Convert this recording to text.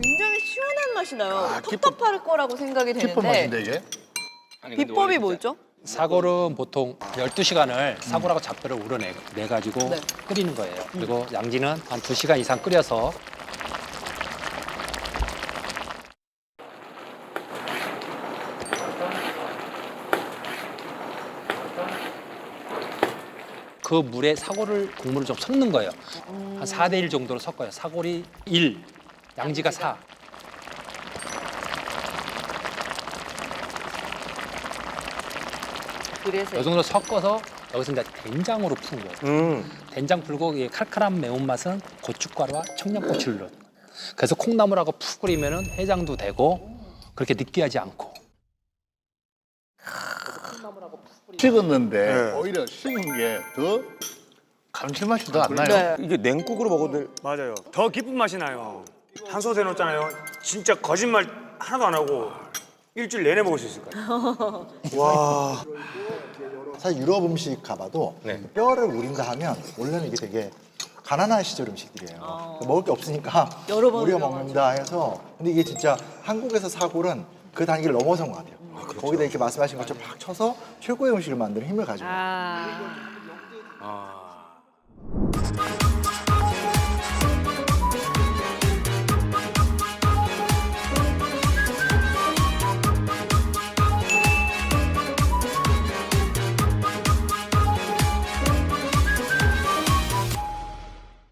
굉장히 시원한 맛이 나요. 아, 텁텁할 거라고 생각이 깊은 되는데 맛인데 이게? 비법이 뭐죠? 사골은 보통 12시간을 사골하고 잡초를 우려내 내 가지고 네. 끓이는 거예요. 그리고 양지는 한 2시간 이상 끓여서 그 물에 사골을 국물을 좀 섞는 거예요. 한 4대 1 정도로 섞어요. 사골이 1, 양지가 4. 그래서 이 정도 섞어서 여기서 이제 된장으로 푸는 거예요. 음. 된장 풀고 이 칼칼한 매운맛은 고춧가루와 청양고추를 넣어요. 그래서 콩나물하고 푹 끓이면 해장도 되고 그렇게 느끼하지 않고 식었는데 네. 오히려 식은 게 더 감칠맛이 더 안 나요. 네. 이게 냉국으로 먹어도 될- 맞아요. 더 깊은 맛이 나요. 한솥 해놓잖아요. 진짜 거짓말 하나도 안 하고 일주일 내내 먹을 수 있을 거예요. 와. 사실 유럽 음식 가봐도 네. 뼈를 우린다 하면 원래는 이게 되게 가난한 시절 음식들이에요. 먹을 게 없으니까 여러 번 우려가지고. 먹는다 해서 근데 이게 진짜 한국에서 사골은 그 단계를 넘어선 것 같아요. 거기다 이렇게 말씀하신 것처럼 팍 쳐서 최고의 음식을 만드는 힘을 가지고. 아 아.